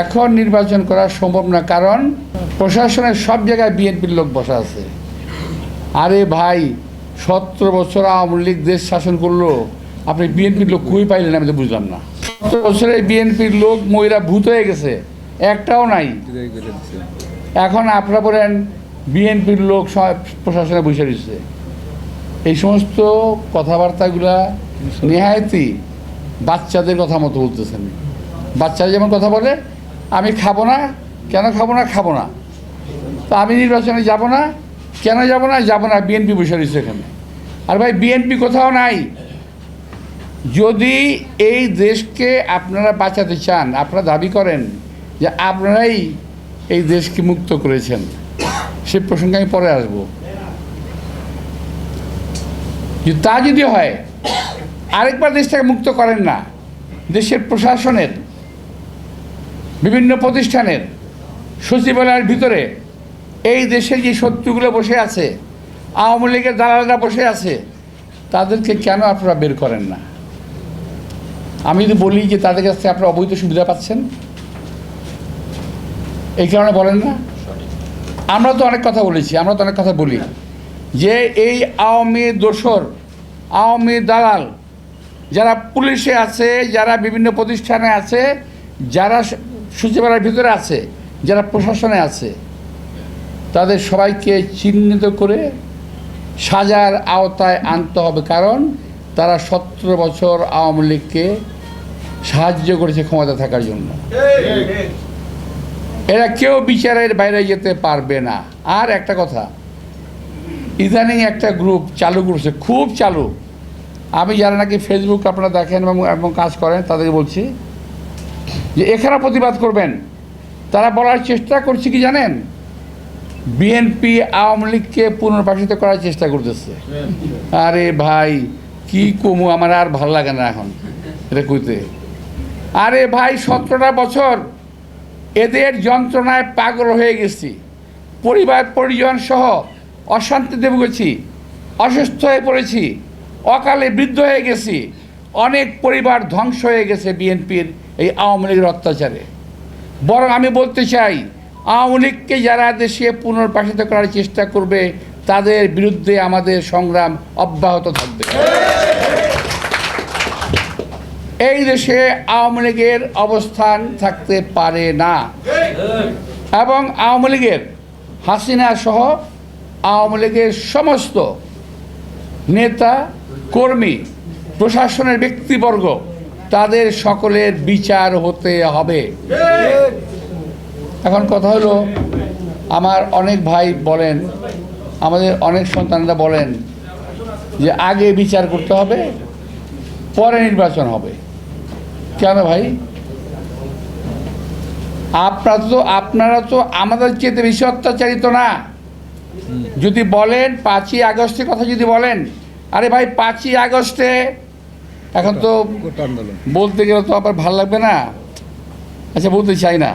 এখন নির্বাচন করা সম্ভব না, কারণ প্রশাসনের সব জায়গায় বিএনপির লোক বসা আছে। আরে ভাই, সতেরো বছর আওয়ামী লীগ দেশ শাসন করল, আপনি বিএনপির লোক কই পাইলেন, আমি তো বুঝলাম না। সতেরো বছরে বিএনপির লোক মহিলা ভূত হয়ে গেছে, একটাও নাই। এখন আপনারা বলেন, বিএনপির লোক সব প্রশাসনে বসে রয়েছে। এই সমস্ত কথাবার্তাগুলা নেহায়তি বাচ্চাদের কথা মতো বলতেছেন। বাচ্চারা যেমন কথা বলে আমি খাব না, কেন খাব না? খাব না। তো আমি নির্বাচনে যাব না, কেন যাব না? যাব না বিএনপি বসে রয়েছে এখানে। আর ভাই বিএনপি কোথাও নাই। যদি এই দেশকে আপনারা বাঁচাতে চান, আপনারা দাবি করেন যে আপনারাই এই দেশকে মুক্ত করেছেন, সে প্রসঙ্গে আমি পরে আসব। তা যদি হয়, আরেকবার দেশটাকে মুক্ত করেন না, দেশের প্রশাসনের বিভিন্ন প্রতিষ্ঠানের সচিবালয়ের ভিতরে এই দেশে যে শত্রুগুলো বসে আছে, আওয়ামী লীগের দালালরা বসে আছে, তাদেরকে কেন আপনারা বের করেন না? আমি যদি বলি যে তাদের কাছ থেকে আপনারা অবৈধ সুবিধা পাচ্ছেন, এই কারণে বলেন না? আমরা তো অনেক কথা বলেছি, আমরা তো অনেক কথা বলি যে এই আওয়ামী দোসর আওয়ামী দালাল যারা পুলিশে আছে, যারা বিভিন্ন প্রতিষ্ঠানে আছে, যারা স- সচিবালয়ের ভিতরে আছে, যারা প্রশাসনে আছে, তাদের সবাইকে চিহ্নিত করে সাজার আওতায় আনতে হবে, কারণ তারা সতেরো বছর আওয়ামী লীগকে সাহায্য করেছে ক্ষমতা থাকার জন্য। এরা কেউ বিচারের বাইরে যেতে পারবে না। আর একটা কথা, ইদানিং একটা গ্রুপ চালু করছে, খুব চালু। আমি যারা নাকি ফেসবুক আপনারা দেখেন এবং কাজ করেন, তাদেরকে বলছি যে এখানে প্রতিবাদ করবেন। তারা বলার চেষ্টা করছে কি জানেন? বিএনপি আওয়ামী লীগকে পুনর্বাসিত করার চেষ্টা করতেছে। আরে ভাই, কি কমু, আমার আর ভালো লাগে না এখন এটা কইতে। আরে ভাই, সতেরোটা বছর এদের যন্ত্রণায় পাগল হয়ে গেছি। পরিবার, পরিজন সহ অশান্তিতে ভুগেছি, অসুস্থ হয়ে পড়েছি, অকালে বৃদ্ধ হয়ে গেছি। অনেক পরিবার ধ্বংস হয়ে গেছে বিএনপির এই আওয়ামী লীগের অত্যাচারে। বরং আমি বলতে চাই, আওয়ামী লীগকে যারা দেশে পুনর্বাসিত করার চেষ্টা করবে, তাদের বিরুদ্ধে আমাদের সংগ্রাম অব্যাহত থাকবে। এই দেশে আওয়ামী লীগের অবস্থান থাকতে পারে না। এবং আওয়ামী লীগের হাসিনা সহ আওয়ামী লীগের সমস্ত নেতা, কর্মী প্রশাসনের ব্যক্তিবর্গ, তাদের সকলের বিচার হতে হবে। এখন কথা হলো, আমার অনেক ভাই বলেন, আমাদের অনেক সন্তানরা বলেন যে আগে বিচার করতে হবে, পরে নির্বাচন হবে। কেন ভাই? আপনারা তো আপনারা তো আমাদের চেয়ে বেশি অত্যাচারিত না। যদি বলেন, পাঁচই আগস্টের কথা যদি বলেন আরে ভাই পাঁচই আগস্টে। এখন তো বলতে গেলে তো আবার ভালো লাগবে না। আচ্ছা বলতে চাই না।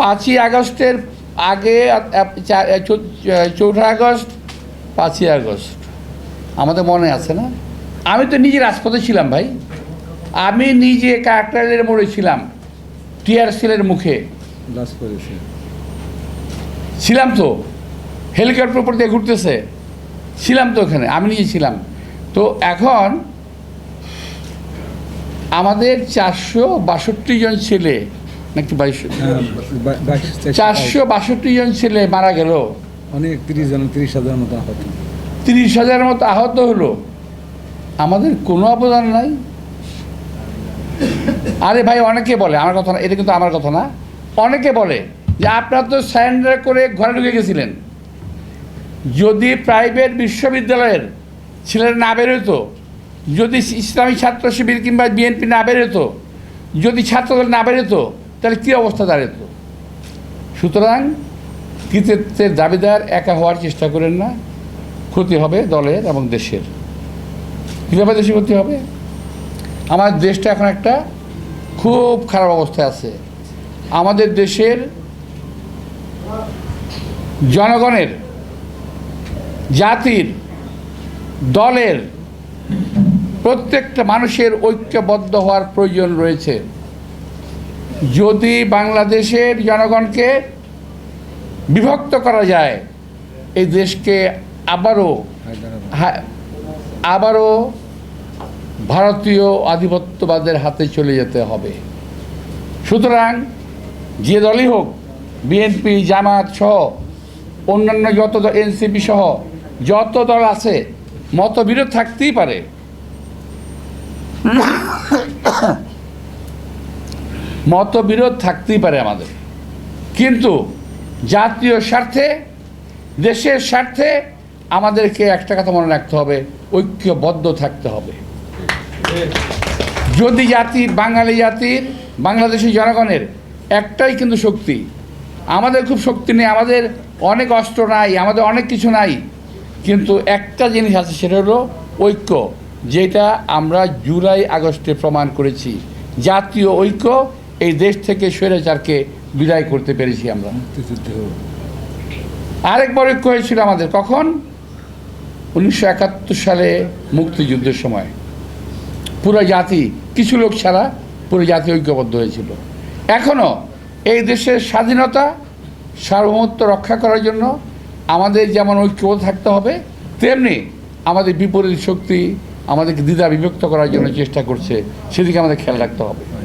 পাঁচই আগস্টের আগে চৌঠা আগস্ট পাঁচই আগস্ট। আমাদের মনে আছে না? আমি তো নিজে রাজপথে ছিলাম ভাই। আমি নিজে কাকরাইলের মোড়ে ছিলাম টিআর সেলের মুখে। ছিলাম তো। হেলিকপ্টার উপর দিয়ে ঘুরতেছে। ছিলাম তো ওখানে আমি নিজে ছিলাম। তো এখন আমাদের চারশো বাষট্টি জন ছেলে নাকি বাইশশো হ্যাঁ, বাইশ, চারশো বাষট্টি জন ছেলে মারা গেল। অনেক তিরিশ জন তিরিশ হাজার মতো আহত। তিরিশ হাজারের মতো আহত হলো। আমাদের কোনো অবদান নাই। আরে ভাই অনেকে বলে আমার কথা না এটা কিন্তু আমার কথা না অনেকে বলে যে আপনারা তো স্যারেন্ডার করে ঘরে ঢুকে গেছিলেন। যদি প্রাইভেট বিশ্ববিদ্যালয়ের ছেলেরা না বেরোতো যদি ইসলামী ছাত্র শিবির কিংবা বিএনপি না বেরোতো যদি ছাত্রদল না বেরোতো তাহলে কী অবস্থা দাঁড়াতো সুতরাং কৃতিত্বের দাবিদার একা হওয়ার চেষ্টা করেন না। ক্ষতি হবে দলের এবং দেশের। কীভাবে দেশের ক্ষতি হবে? আমার দেশটা এখন একটা খুব খারাপ অবস্থায় আছে। আমাদের দেশের জনগণের জাতির, দলের প্রত্যেকটা মানুষের ঐক্যবদ্ধ হওয়ার প্রয়োজন রয়েছে। যদি বাংলাদেশের জনগণকে বিভক্ত করা যায়, এই দেশকে আবারও আবারও ভারতীয় আধিপত্যবাদের হাতে চলে যেতে হবে। সুতরাং যে দলই হোক, বিএনপি, জামাত সহ অন্যান্য যত এনসিপি সহ যত দল আছে, মতবিরোধ থাকতেই পারে। মতবিরোধ থাকতেই পারে আমাদের। কিন্তু জাতীয় স্বার্থে, দেশের স্বার্থে আমাদেরকে একটা কথা মনে রাখতে হবে, ঐক্যবদ্ধ থাকতে হবে। যদি জাতি, বাঙালি জাতির, বাংলাদেশি জনগণের একটাই কিন্তু শক্তি, আমাদের খুব শক্তি নেই, আমাদের অনেক অস্ত্র নাই, আমাদের অনেক কিছু নাই কিন্তু একটা জিনিস আছে সেটা হলো ঐক্য যেটা আমরা জুলাই আগস্টে প্রমাণ করেছি। জাতীয় ঐক্য এই দেশ থেকে স্বৈরাচারকে বিদায় করতে পেরেছি আমরা। মুক্তিযুদ্ধ। আরেকবার ঐক্য হয়েছিল আমাদের কখন? উনিশশো একাত্তর সালে মুক্তিযুদ্ধের সময়। পুরো জাতি কিছু লোক ছাড়া পুরো জাতি ঐক্যবদ্ধ হয়েছিল। এখনও এই দেশের স্বাধীনতা সার্বভৌমত্ব রক্ষা করার জন্য আমাদের যেমন ঐক্যবদ্ধ থাকতে হবে, তেমনি আমাদের বিপরীত শক্তি আমাদেরকে দ্বিধা বিভক্ত করার জন্য চেষ্টা করছে, সেদিকে আমাদের খেয়াল রাখতে হবে।